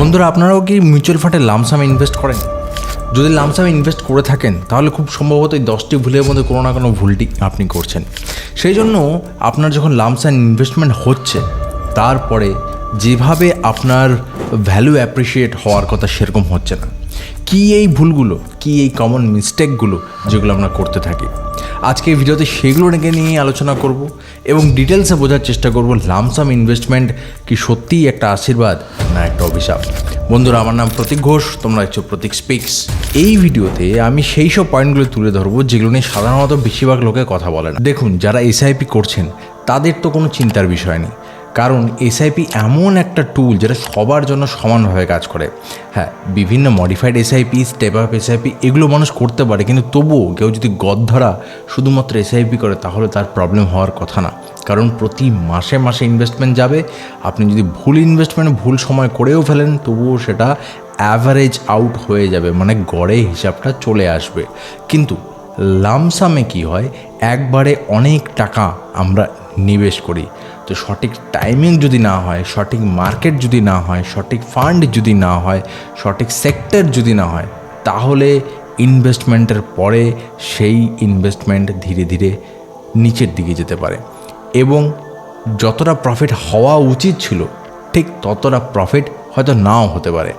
বন্ধুরা, আপনারাও কি মিউচুয়াল ফান্ডে লামসামে ইনভেস্ট করেন? যদি লামসামে ইনভেস্ট করে থাকেন, তাহলে খুব সম্ভবত এই দশটি ভুলের মধ্যে কোনো না কোনো ভুলটি আপনি করছেন। সেই জন্য আপনার যখন লামসাম ইনভেস্টমেন্ট হচ্ছে, তারপরে যেভাবে আপনার ভ্যালু অ্যাপ্রিসিয়েট হওয়ার কথা সেরকম হচ্ছে না। কি এই ভুলগুলো, কি এই কমন মিস্টেকগুলো যেগুলো আমরা করতে থাকি? আজকে এই ভিডিওতে সেগুলো নিয়ে নিয়ে আলোচনা করব এবং ডিটেলসে বোঝার চেষ্টা করব লামসাম ইনভেস্টমেন্ট কি সত্যিই একটা আশীর্বাদ না একটা অভিশাপ। বন্ধুরা, আমার নাম প্রতীক ঘোষ, তোমরা হচ্ছে প্রতীক স্পিক্স এই ভিডিওতে আমি সেই সব পয়েন্টগুলো তুলে ধরবো যেগুলো নিয়ে সাধারণত বেশিরভাগ লোকে কথা বলে না। দেখুন, যারা এসআইপি করছেন, তাদের তো কোনো চিন্তার বিষয় নেই। কারণ এসআইপি এমন একটা টুল যেটা সবার জন্য সমানভাবে কাজ করে। হ্যাঁ বিভিন্ন modified SIP step up SIP এগুলো মানুষ করতে পারে, কিন্তু তবুও কেউ যদি গদধরা শুধুমাত্র এসআইপি করে, তাহলে তার প্রবলেম হওয়ার কথা না। কারণ প্রতি মাসে মাসে ইনভেস্টমেন্ট যাবে, আপনি যদি ভুল ইনভেস্টমেন্ট ভুল সময় করেও ফেলেন, তবুও সেটা অ্যাভারেজ আউট হয়ে যাবে মানে গড়ে হিসাবটা চলে আসবে। কিন্তু লামসামে কি হয়? একবারে অনেক টাকা আমরা নিবেশ করি। তো সঠিক টাইমিং যদি না হয়, সঠিক মার্কেট যদি না হয়, সঠিক ফান্ড যদি না হয়, সঠিক সেক্টর যদি না হয়, তাহলে ইনভেস্টমেন্টের পরে সেই ইনভেস্টমেন্ট ধীরে ধীরে নিচের দিকে যেতে পারে। এবং যতটা প্রফিট হওয়া উচিত ছিল, ঠিক ততটা প্রফিট হয়তো নাও হতে পারে।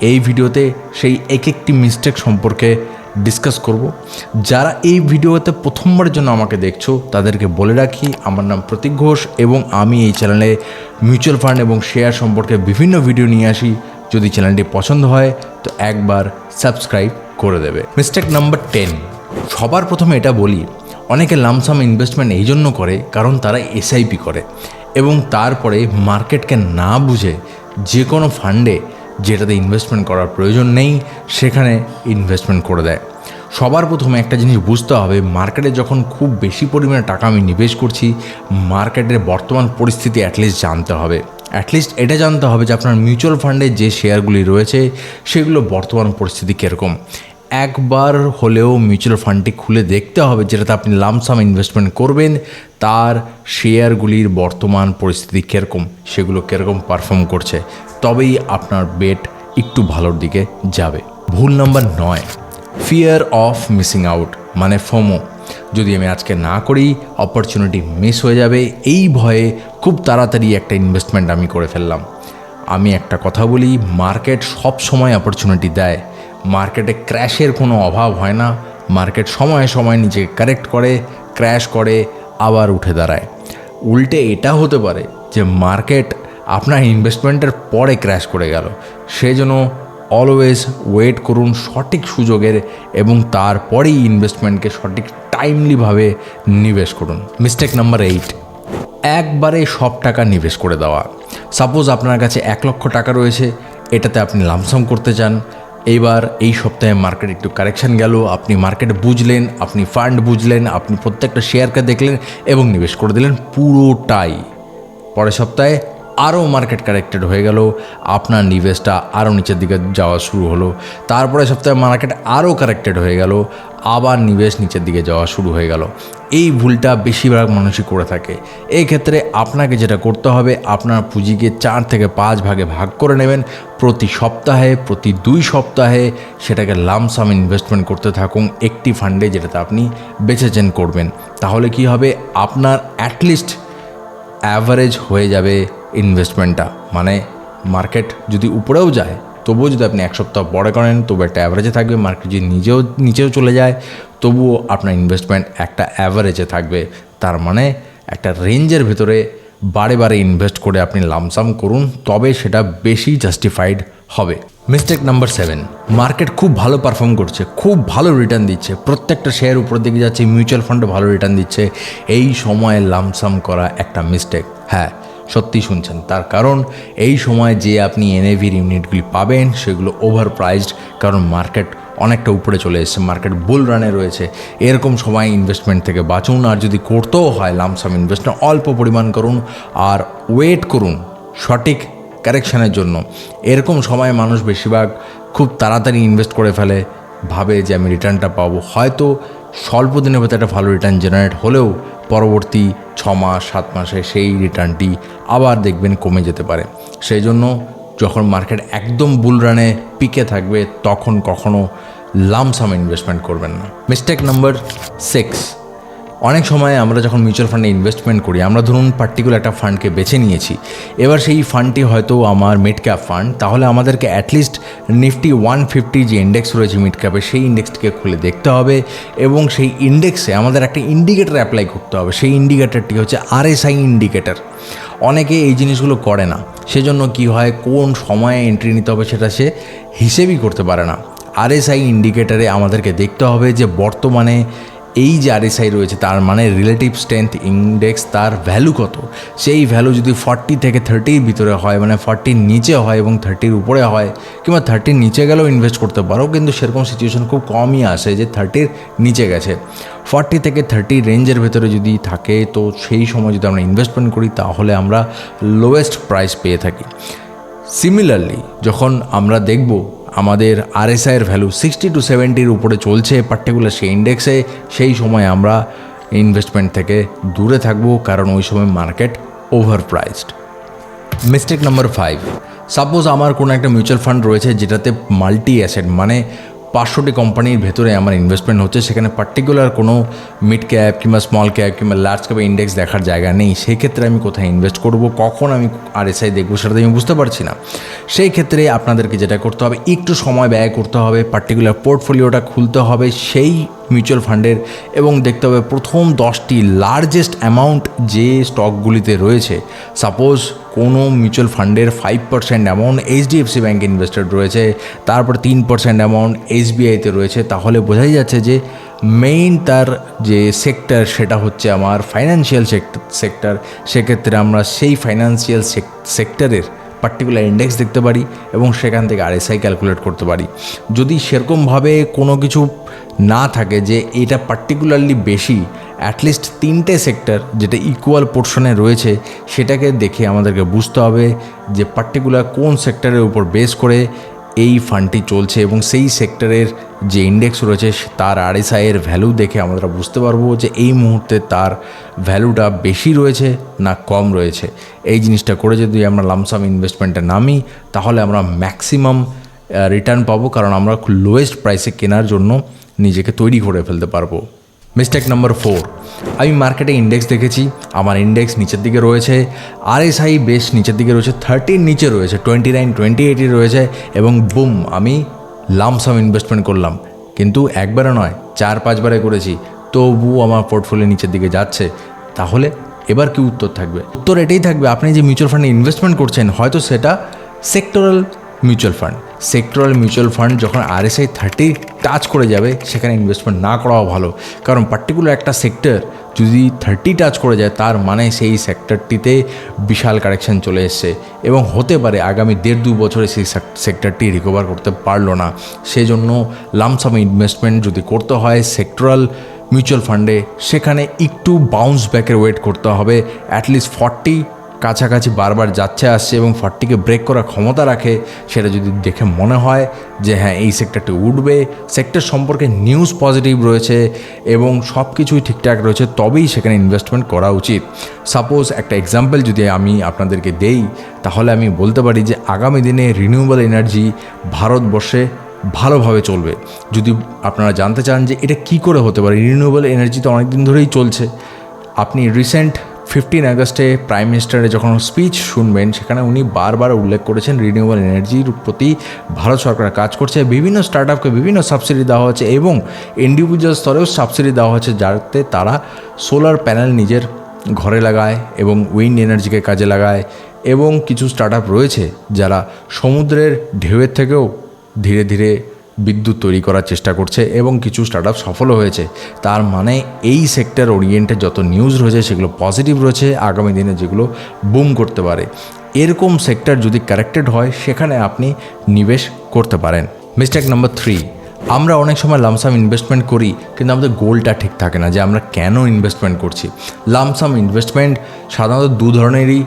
এই ভিডিওতে সেই এক একটি মিস্টেক সম্পর্কে ডিসকাস করব। যারা এই ভিডিওতে প্রথমবারের জন্য আমাকে দেখছ, তাদেরকে বলে রাখি, আমার নাম প্রতীক ঘোষ এবং আমি এই চ্যানেলে মিউচুয়াল ফান্ড এবং শেয়ার সম্পর্কে বিভিন্ন ভিডিও নিয়ে আসি। যদি চ্যানেলটি পছন্দ হয়, তো একবার সাবস্ক্রাইব করে দেবে। মিস্টেক নাম্বার টেন সবার প্রথমে এটা বলি, অনেকে লামসাম ইনভেস্টমেন্ট এই জন্য করে কারণ তারা এসআইপি করে এবং তারপরে মার্কেটকে না বুঝে যে কোনো ফান্ডে যেটাতে ইনভেস্টমেন্ট করার প্রয়োজন নেই, সেখানে ইনভেস্টমেন্ট করে দেয়। সবার প্রথমে একটা জিনিস বুঝতে হবে মার্কেটে যখন খুব বেশি পরিমাণে টাকা আমি নিবেশ করছি মার্কেটের বর্তমান পরিস্থিতি অ্যাটলিস্ট জানতে হবে। অ্যাটলিস্ট এটা জানতে হবে যে আপনার মিউচুয়াল ফান্ডে যে শেয়ারগুলি রয়েছে, সেগুলো বর্তমান পরিস্থিতি কীরকম। একবার হলেও মিউচুয়াল ফান্ডটি খুলে দেখতে হবে যেটাতে আপনি লামসাম ইনভেস্টমেন্ট করবেন, তার শেয়ারগুলির বর্তমান পরিস্থিতি কীরকম, সেগুলো কীরকম পারফর্ম করছে, তবেই আপনার বেট একটু ভালোর দিকে যাবে। ভুল নাম্বার নয় ফিয়ার অফ মিসিং আউট মানে ফোমো। যদি আমি আজকে না করি অপরচুনিটি মিস হয়ে যাবে, এই ভয়ে খুব তাড়াতাড়ি একটা ইনভেস্টমেন্ট আমি করে ফেললাম। আমি একটা কথা বলি মার্কেট সব সময় অপরচুনিটি দেয়। মার্কেটে ক্র্যাশের কোনো অভাব হয় না। মার্কেট সময়ে সময় নিজেকে কারেক্ট করে, ক্র্যাশ করে, আবার উঠে দাঁড়ায়। উল্টে এটা হতে পারে যে মার্কেট আপনার ইনভেস্টমেন্টের পরে ক্র্যাশ করে গেল। সেজন্য অলওয়েজ ওয়েট করুন সঠিক সুযোগের এবং তারপরেই ইনভেস্টমেন্টকে সঠিক টাইমলিভাবে নিবেশ করুন। মিস্টেক নাম্বার এইট, একবারে সব টাকা নিবেশ করে দেওয়া। সাপোজ আপনার কাছে এক লক্ষ টাকা রয়েছে, এটাতে আপনি লামসাম করতে চান এইবার এই সপ্তাহে মার্কেট একটু কারেকশান গেল। আপনি মার্কেট বুঝলেন, আপনি ফান্ড বুঝলেন, আপনি প্রত্যেকটা শেয়ারকে দেখলেন এবং নিবেশ করে দিলেন পুরোটাই। পরের সপ্তাহে আরও মার্কেট কারেক্টেড হয়ে গেল। আপনার নিবেশটা আরও নিচের দিকে যাওয়া শুরু হলো। তারপরে সপ্তাহে মার্কেট আরও কারেক্টেড হয়ে গেল। আবার নিবেশ নিচের দিকে যাওয়া শুরু হয়ে গেল। এই ভুলটা বেশিরভাগ মানুষই করে থাকে। এই ক্ষেত্রে আপনাকে যেটা করতে হবে, আপনার পুঁজিকে চার থেকে পাঁচ ভাগে ভাগ করে নেবেন। প্রতি সপ্তাহে, প্রতি দুই সপ্তাহে সেটাকে লামসাম ইনভেস্টমেন্ট করতে থাকুন, একটি ফান্ডে যেটাতে আপনি বেছেছেন করবেন। তাহলে কি হবে? আপনার অ্যাটলিস্ট অ্যাভারেজ হয়ে যাবে ইনভেস্টমেন্টটা মানে মার্কেট যদি উপরেও যায়, তবুও যদি আপনি এক সপ্তাহ পরে করেন, তবু একটা অ্যাভারেজে থাকবে মার্কেট যদি নিজেও, নিচেও চলে যায়, তবুও আপনার ইনভেস্টমেন্ট একটা অ্যাভারেজে থাকবে। তার মানে একটা রেঞ্জের ভেতরে বারে বারে ইনভেস্ট করে আপনি লামসাম করুন, তবে সেটা বেশি জাস্টিফাইড হবে। মিস্টেক নাম্বার সেভেন মার্কেট খুব ভালো পারফর্ম করছে, খুব ভালো রিটার্ন দিচ্ছে। প্রত্যেকটা শেয়ার উপর দিকে যাচ্ছে মিউচুয়াল ফান্ডে ভালো রিটার্ন দিচ্ছে। এই সময়ে লামসাম করা একটা মিস্টেক হ্যাঁ সত্যি শুনছেন। তার কারণ, এই সময় যে আপনি এনএভির ইউনিটগুলি পাবেন, সেগুলো ওভার প্রাইসড কারণ মার্কেট অনেকটা উপরে চলে এসেছে মার্কেট বুল রানে রয়েছে। এরকম সময় ইনভেস্টমেন্ট থেকে বাঁচুন, আর যদি করতেও হয় লামসাম ইনভেস্টমেন্ট অল্প পরিমাণ করুন, আর ওয়েট করুন সঠিক কারেকশানের জন্য। এরকম সময় মানুষ বেশিরভাগ খুব তাড়াতাড়ি ইনভেস্ট করে ফেলে, ভাবে যে আমি রিটার্নটা পাবো। হয়তো স্বল্প দিনের ভেতরে একটা ভালো রিটার্ন জেনারেট হলেও পরবর্তী ছ মাস, সাত মাসে সেই রিটার্নটি আবার দেখবেন কমে যেতে পারে। সেই জন্য যখন মার্কেট একদম বুল রানে পিকে থাকবে, তখন কখনো লামসাম ইনভেস্টমেন্ট করবেন না। মিস্টেক নাম্বার সিক্স অনেক সময় আমরা যখন মিউচুয়াল ফান্ডে ইনভেস্টমেন্ট করি, আমরা ধরুন পার্টিকুলার একটা ফান্ডকে বেছে নিয়েছি, এবার সেই ফান্ডটি হয়তো আমার মিড ক্যাপ ফান্ড তাহলে আমাদেরকে at least Nifty one fifty যে ইন্ডেক্স রয়েছে মিড ক্যাপে সেই ইন্ডেক্সটিকে খুলে দেখতে হবে এবং সেই ইন্ডেক্সে আমাদের একটা ইন্ডিকেটার অ্যাপ্লাই করতে হবে। সেই ইন্ডিকেটারটি হচ্ছে আরএসআই ইন্ডিকেটার অনেকে এই জিনিসগুলো করে না। সেজন্য কি হয়, কোন সময়ে এন্ট্রি নিতে হবে সেটা সে হিসেবই করতে পারে না। আরএসআই ইন্ডিকেটারে আমাদেরকে দেখতে হবে যে বর্তমানে এই যে আরএসআই রয়েছে, তার মানে রিলেটিভ স্ট্রেংথ ইন্ডেক্স তার ভ্যালু কত? সেই ভ্যালু যদি ফর্টি থেকে থার্টির ভিতরে হয় মানে ফর্টির নিচে হয় এবং থার্টির উপরে হয়, কিংবা থার্টির নিচে গেলেও ইনভেস্ট করতে পারো, কিন্তু সেরকম সিচুয়েশন খুব কমই আসে যে থার্টির নিচে গেছে। ফর্টি থেকে থার্টি রেঞ্জের ভেতরে যদি থাকে, তো সেই সময় যদি আমরা ইনভেস্টমেন্ট করি, তাহলে আমরা লোয়েস্ট প্রাইস পেয়ে থাকি। সিমিলারলি যখন আমরা দেখব আমাদের আরএসআইয়ের ভ্যালু সিক্সটি টু সেভেন্টির উপরে চলছে পার্টিকুলার সেই ইন্ডেক্সে সেই সময় আমরা ইনভেস্টমেন্ট থেকে দূরে থাকব, কারণ ওই সময় market over priced mistake number five suppose আমার কোনো একটা মিউচুয়াল ফান্ড রয়েছে যেটাতে মাল্টি অ্যাসেট মানে পাঁচশোটি কোম্পানির ভেতরে আমার ইনভেস্টমেন্ট হচ্ছে। সেখানে পার্টিকুলার কোনো মিড ক্যাপ কিংবা স্মল ক্যাপ কিংবা লার্জ ক্যাপ ইন্ডেক্স দেখার জায়গা নেই। সেই ক্ষেত্রে আমি কোথায় ইনভেস্ট করব, কখন আমি আর এসআই দেখব সেটা আমি বুঝতে পারছি না। সেই ক্ষেত্রে আপনাদেরকে যেটা করতে হবে, একটু সময় ব্যয় করতে হবে পার্টিকুলার পোর্টফোলিওটা খুলতে হবে সেই মিউচুয়াল ফান্ডের এবং দেখতে হবে প্রথম দশটি লার্জেস্ট অ্যামাউন্ট যে স্টকগুলিতে রয়েছে। সাপোজ কোনো মিউচুয়াল ফান্ডের five percent amount HDFC bank invested রয়েছে, তারপর তিন পার্সেন্ট অ্যামাউন্ট এসবিআইতে রয়েছে, তাহলে বোঝাই যাচ্ছে যে মেইন তার যে সেক্টর সেটা হচ্ছে আমার ফাইন্যান্সিয়াল সেক্টর সেক্ষেত্রে আমরা সেই ফাইন্যান্সিয়াল সেক্টরের পার্টিকুলার ইন্ডেক্স দেখতে পারি এবং সেখান থেকে আরএসআই ক্যালকুলেট করতে পারি। যদি সেরকমভাবে কোনো কিছু না থাকে যে এটা পার্টিকুলারলি বেশি অ্যাটলিস্ট তিনটে সেক্টর যেটা ইকুয়াল পোর্শনে রয়েছে, সেটাকে দেখে আমাদেরকে বুঝতে হবে যে পার্টিকুলার কোন সেক্টরের উপর বেস করে এই ফান্ডটি চলছে এবং সেই সেক্টরের যে ইন্ডেক্স রয়েছে, তার আরএসআইয়ের ভ্যালু দেখে আমরা বুঝতে পারব যে এই মুহূর্তে তার ভ্যালুটা বেশি রয়েছে না কম রয়েছে। এই জিনিসটা করে যদি আমরা লামসাম ইনভেস্টমেন্টে নামি, তাহলে আমরা ম্যাক্সিমাম রিটার্ন পাবো, কারণ আমরা লোয়েস্ট প্রাইসে কেনার জন্য নিজেকে তৈরি করে ফেলতে পারব। মিস্টেক নাম্বার ফোর আমি মার্কেটে ইন্ডেক্স দেখেছি, আমার ইন্ডেক্স নিচের দিকে রয়েছে আরএসআই বেশ নিচের দিকে রয়েছে থার্টির নিচে রয়েছে টোয়েন্টি নাইন টোয়েন্টি এইটি রয়েছে, এবং বুম আমি লামসাম ইনভেস্টমেন্ট করলাম। কিন্তু একবারে নয়, চার, পাঁচবারে করেছি তবু আমার পোর্টফোলিও নিচের দিকে যাচ্ছে। তাহলে এবার কি উত্তর থাকবে? উত্তর এটাই থাকবে, আপনি যে মিউচুয়াল ফান্ডে ইনভেস্টমেন্ট করছেন, হয়তো সেটা sectoral mutual fund sectoral mutual fund যখন আরএসআই থার্টি টাচ করে যাবে, সেখানে ইনভেস্টমেন্ট না করাও ভালো। কারণ পার্টিকুলার একটা সেক্টর যদি থার্টি টাচ করে যায়, তার মানে সেই সেক্টরটিতে বিশাল কারেকশন চলে এসছে। এবং হতে পারে আগামী দেড় দু বছরে সেই সেক্টরটি রিকভার করতে পারল না। সেজন্য লামসাম ইনভেস্টমেন্ট যদি করতে হয় সেক্টরাল মিউচুয়াল ফান্ডে সেখানে একটু বাউন্স ব্যাকের ওয়েট করতে হবে অ্যাটলিস্ট ফর্টি কাছাকাছি বারবার যাচ্ছে, আসছে এবং ফর্টিকে ব্রেক করার ক্ষমতা রাখে, সেটা যদি দেখে মনে হয় যে হ্যাঁ এই সেক্টরটি উঠবে। সেক্টর সম্পর্কে নিউজ পজিটিভ রয়েছে এবং সব কিছুই ঠিকঠাক রয়েছে, তবেই সেখানে ইনভেস্টমেন্ট করা উচিত। সাপোজ একটা এক্সাম্পল যদি আমি আপনাদেরকে দেই, তাহলে আমি বলতে পারি যে আগামী দিনে রিনিউয়েবল এনার্জি ভারতবর্ষে ভালোভাবে চলবে। যদি আপনারা জানতে চান যে এটা কি করে হতে পারে রিনিউয়েবল এনার্জি তো অনেক দিন ধরেই চলছে। আপনি রিসেন্ট ফিফটিন আগস্টে প্রাইম মিনিস্টারের যখন স্পিচ শুনবেন, সেখানে উনি বারবার উল্লেখ করেছেন রিনিউয়েবল এনার্জির প্রতি ভারত সরকার কাজ করছে, বিভিন্ন স্টার্ট আপকে বিভিন্ন সাবসিডি দেওয়া হচ্ছে এবং ইন্ডিভিজুয়াল স্তরেও সাবসিডি দেওয়া হচ্ছে যাতে তারা সোলার প্যানেল নিজের ঘরে লাগায় এবং উইন্ড এনার্জিকে কাজে লাগায় এবং কিছু স্টার্ট আপ রয়েছে যারা সমুদ্রের ঢেউয়ের থেকেও ধীরে ধীরে বিদ্যুৎ তৈরি করার চেষ্টা করছে এবং কিছু স্টার্ট আপ সফলও হয়েছে। তার মানে এই সেক্টর ওরিয়েন্টেড যত নিউজ রয়েছে সেগুলো পজিটিভ রয়েছে, আগামী দিনে যেগুলো বুম করতে পারে। এরকম সেক্টর যদি কারেক্টেড হয়, সেখানে আপনি নিবেশ করতে পারেন। মিস্টেক নাম্বার থ্রি আমরা অনেক সময় লামসাম ইনভেস্টমেন্ট করি, কিন্তু আমাদের গোলটা ঠিক থাকে না যে আমরা কেন ইনভেস্টমেন্ট করছি। লামসাম ইনভেস্টমেন্ট সাধারণত দু ধরনেরই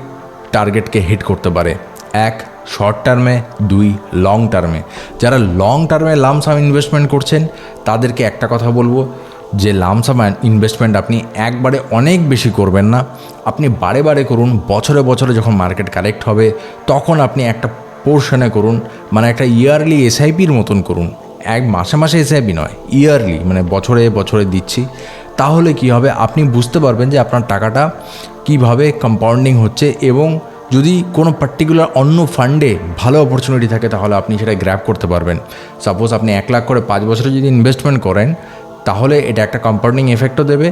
টার্গেটকে হিট করতে পারে। এক শর্ট টার্মে দুই লং টার্মে যারা লং টার্মে লামসাম ইনভেস্টমেন্ট করছেন, তাদেরকে একটা কথা বলব, যে লামসাম ইনভেস্টমেন্ট আপনি একবারে অনেক বেশি করবেন না। আপনি বারে বারে করুন, বছরে বছরে যখন মার্কেট কারেক্ট হবে, তখন আপনি একটা পোর্শনে করুন মানে একটা ইয়ারলি এসআইপির মতন করুন। এক মাসে মাসে এসআইপি নয় ইয়ারলি মানে বছরে বছরে দিচ্ছি। তাহলে কি হবে? আপনি বুঝতে পারবেন যে আপনার টাকাটা কীভাবে কম্পাউন্ডিং হচ্ছে এবং যদি কোনো পার্টিকুলার অন্য ফান্ডে ভালো অপরচুনিটি থাকে, তাহলে আপনি সেটা গ্র্যাপ করতে পারবেন। সাপোজ আপনি এক লাখ করে পাঁচ বছরে যদি ইনভেস্টমেন্ট করেন, তাহলে এটা একটা কম্পাউন্ডিং এফেক্টও দেবে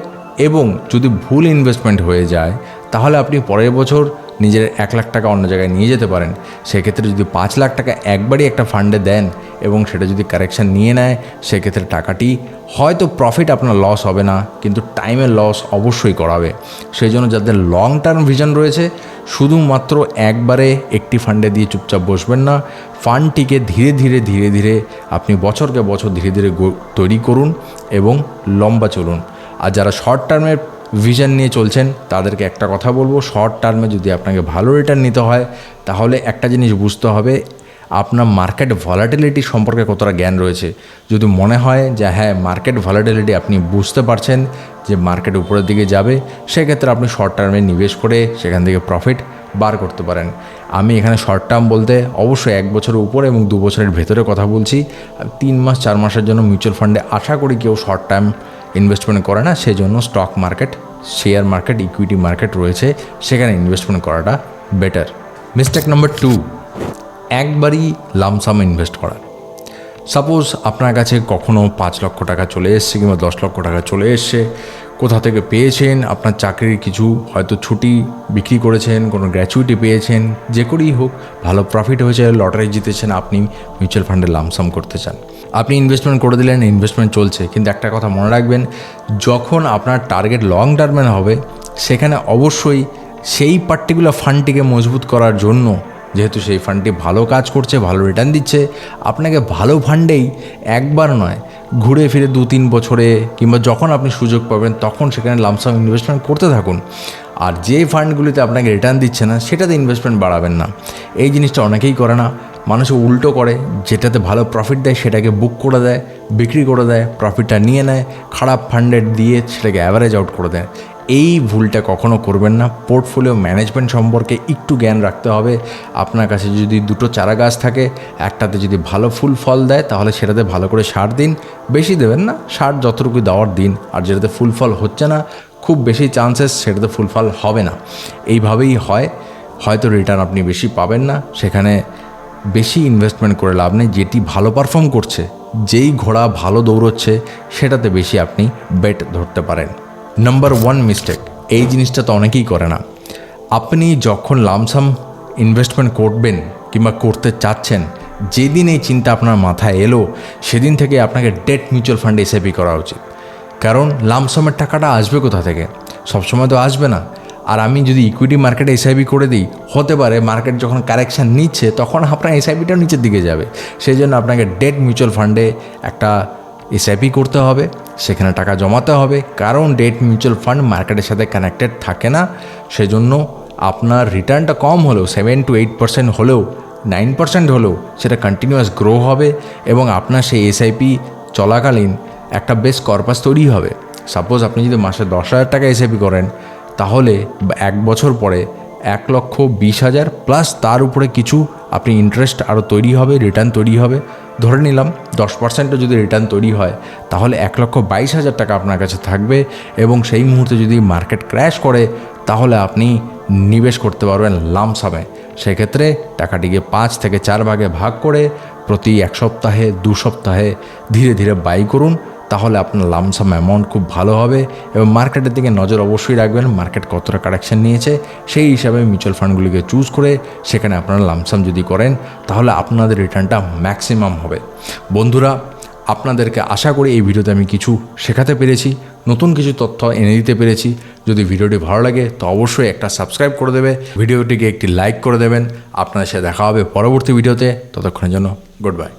এবং যদি ভুল ইনভেস্টমেন্ট হয়ে যায়, তাহলে আপনি পরের বছর নিজের এক লাখ টাকা অন্য জায়গায় নিয়ে যেতে পারেন। সেক্ষেত্রে যদি পাঁচ লাখ টাকা একবারই একটা ফান্ডে দেন এবং সেটা যদি কারেকশান নিয়ে নেয়, সেক্ষেত্রে টাকাটি হয়তো প্রফিট আপনার লস হবে না, কিন্তু টাইমের লস অবশ্যই করাবে। সেই জন্য যাদের লং টার্ম ভিশন রয়েছে, শুধুমাত্র একবারে একটি ফান্ডে দিয়ে চুপচাপ বসবেন না। ফান্ডটিকে ধীরে ধীরে ধীরে ধীরে আপনি বছরকে বছর ধীরে ধীরে তৈরি করুন এবং লম্বা চলুন। আর যারা শর্ট টার্মের ভিশন নিয়ে চলছেন, তাদেরকে একটা কথা বলব শর্ট টার্মে যদি আপনাকে ভালো রিটার্ন নিতে হয়, তাহলে একটা জিনিস বুঝতে হবে, আপনার মার্কেট ভলাটিলিটি সম্পর্কে কতটা জ্ঞান রয়েছে। যদি মনে হয় যে হ্যাঁ মার্কেট ভলাটিলিটি আপনি বুঝতে পারছেন যে মার্কেট উপরের দিকে যাবে, সেক্ষেত্রে আপনি শর্ট টার্মে নিবেশ করে সেখান থেকে প্রফিট বার করতে পারেন। আমি এখানে শর্ট টার্ম বলতে অবশ্যই এক বছরের উপর এবং দু বছরের ভেতরে কথা বলছি। তিন মাস, চার মাসের জন্য মিউচুয়াল ফান্ডে আশা করি কেউ শর্ট টার্ম ইনভেস্টমেন্ট করে না সেই জন্য stock market share market equity market রয়েছে। সেখানে ইনভেস্টমেন্ট করাটা বেটার মিস্টেক নাম্বার টু একবারই লামসাম ইনভেস্ট করা। সাপোজ আপনার কাছে কখনো পাঁচ লক্ষ টাকা চলে এসছে কিংবা দশ লক্ষ টাকা চলে এসছে, কোথা থেকে পেয়েছেন, আপনার চাকরির কিছু হয়তো ছুটি বিক্রি করেছেন, কোনো গ্র্যাচুইটি পেয়েছেন, যে করেই হোক, ভালো প্রফিট হয়েছে, লটারি জিতেছেন, আপনি মিউচুয়াল ফান্ডে লামসাম করতে চান। আপনি ইনভেস্টমেন্ট করে দিলেন ইনভেস্টমেন্ট চলছে। কিন্তু একটা কথা মনে রাখবেন, যখন আপনার টার্গেট লং টার্মে হবে, সেখানে অবশ্যই সেই পার্টিকুলার ফান্ডটিকে মজবুত করার জন্য, যেহেতু সেই ফান্ডটি ভালো কাজ করছে, ভালো রিটার্ন দিচ্ছে, আপনাকে ভালো ফান্ডেই একবার নয়, ঘুরে ফিরে দু তিন বছরে কিংবা যখন আপনি সুযোগ পাবেন, তখন সেখানে লামসাম ইনভেস্টমেন্ট করতে থাকুন। আর যে ফান্ডগুলিতে আপনাকে রিটার্ন দিচ্ছে না, সেটাতে ইনভেস্টমেন্ট বাড়াবেন না। এই জিনিসটা অনেকেই করে না। মানুষ উল্টো করে, যেটাতে ভালো প্রফিট দেয় সেটাকে বুক করে দেয়, বিক্রি করে দেয় প্রফিটটা নিয়ে নেয়, খারাপ ফান্ডেড দিয়ে সেটাকে অ্যাভারেজ আউট করে দেয়। এই ভুলটা কখনো করবেন না। পোর্টফোলিও ম্যানেজমেন্ট সম্পর্কে একটু জ্ঞান রাখতে হবে। আপনার কাছে যদি দুটো চারা গাছ থাকে, একটাতে যদি ভালো ফুল ফল দেয়, তাহলে সেটাতে ভালো করে সার দিন। বেশি দেবেন না, সার যতটুকু দেওয়ার দিন। আর যেটাতে ফুল ফল হচ্ছে না, খুব বেশি চান্সেস সেটাতে ফুল ফল হবে না। এইভাবেই হয়। হয়তো রিটার্ন আপনি বেশি পাবেন না। সেখানে বেশি ইনভেস্টমেন্ট করে লাভ নেই, যেটি ভালো পারফর্ম করছে, যেই ঘোড়া ভালো দৌড়চ্ছে, সেটাতে বেশি আপনি বেট ধরতে পারেন। নাম্বার ওয়ান মিস্টেক এই জিনিসটা তো অনেকেই করে না। আপনি যখন লামসাম ইনভেস্টমেন্ট করবেন কিংবা করতে চাচ্ছেন, যেদিন এই চিন্তা আপনার মাথায় এলো, সেদিন থেকে আপনাকে ডেট মিউচুয়াল ফান্ড এসআইপি করা উচিত। কারণ লামসামের টাকাটা আসবে কোথা থেকে? সবসময় তো আসবে না। আর আমি যদি ইকুইটি মার্কেটে এসআইপি করে দিই, হতে পারে মার্কেট যখন কারেকশান নিচ্ছে, তখন আপনার এসআইপিটাও নিচের দিকে যাবে। সেই জন্য আপনাকে ডেট মিউচুয়াল ফান্ডে একটা এসআইপি করতে হবে, সেখানে টাকা জমাতে হবে। কারণ ডেট মিউচুয়াল ফান্ড মার্কেটের সাথে কানেক্টেড থাকে না, সেজন্য আপনার রিটার্নটা কম হলেও সেভেন টু এইট পার্সেন্ট হলেও নাইন পার্সেন্ট হলেও সেটা কন্টিনিউয়াস গ্রো হবে এবং আপনার সেই এসআইপি চলাকালীন একটা বেশ কর্পাস তৈরি হবে। সাপোজ আপনি যদি মাসে দশ হাজার টাকা এসআইপি করেন তাহলে এক বছর পরে এক লক্ষ বিশ হাজার প্লাস তার উপরে কিছু আপনি ইন্টারেস্ট আরও তৈরি হবে রিটার্ন তৈরি হবে। ধরে নিলাম দশ পার্সেন্টও যদি রিটার্ন তৈরি হয়, তাহলে এক লক্ষ বাইশ হাজার টাকা আপনার কাছে থাকবে এবং সেই মুহূর্তে যদি মার্কেট ক্র্যাশ করে, তাহলে আপনি নিবেশ করতে পারবেন লামসামে সেক্ষেত্রে টাকাটিকে পাঁচ থেকে চার ভাগে ভাগ করে প্রতি এক সপ্তাহে, দু সপ্তাহে ধীরে ধীরে বাই করুন। তাহলে আপনার লামসাম অ্যামাউন্ট খুব ভালো হবে এবং মার্কেটের দিকে নজর অবশ্যই রাখবেন। মার্কেট কতটা কারেকশন নিয়েছে, সেই হিসাবে মিউচুয়াল ফান্ডগুলিকে চুজ করে সেখানে আপনারা লামসাম যদি করেন, তাহলে আপনাদের রিটার্নটা ম্যাক্সিমাম হবে। বন্ধুরা, আপনাদেরকে আশা করি এই ভিডিওতে আমি কিছু শেখাতে পেরেছি, নতুন কিছু তথ্য এনে দিতে পেরেছি। যদি ভিডিওটি ভালো লাগে, তো অবশ্যই একটা সাবস্ক্রাইব করে দেবে। ভিডিওটিকে একটি লাইক করে দেবেন। আপনাদের সাথে দেখা হবে পরবর্তী ভিডিওতে। ততক্ষণের জন্য গুড বাই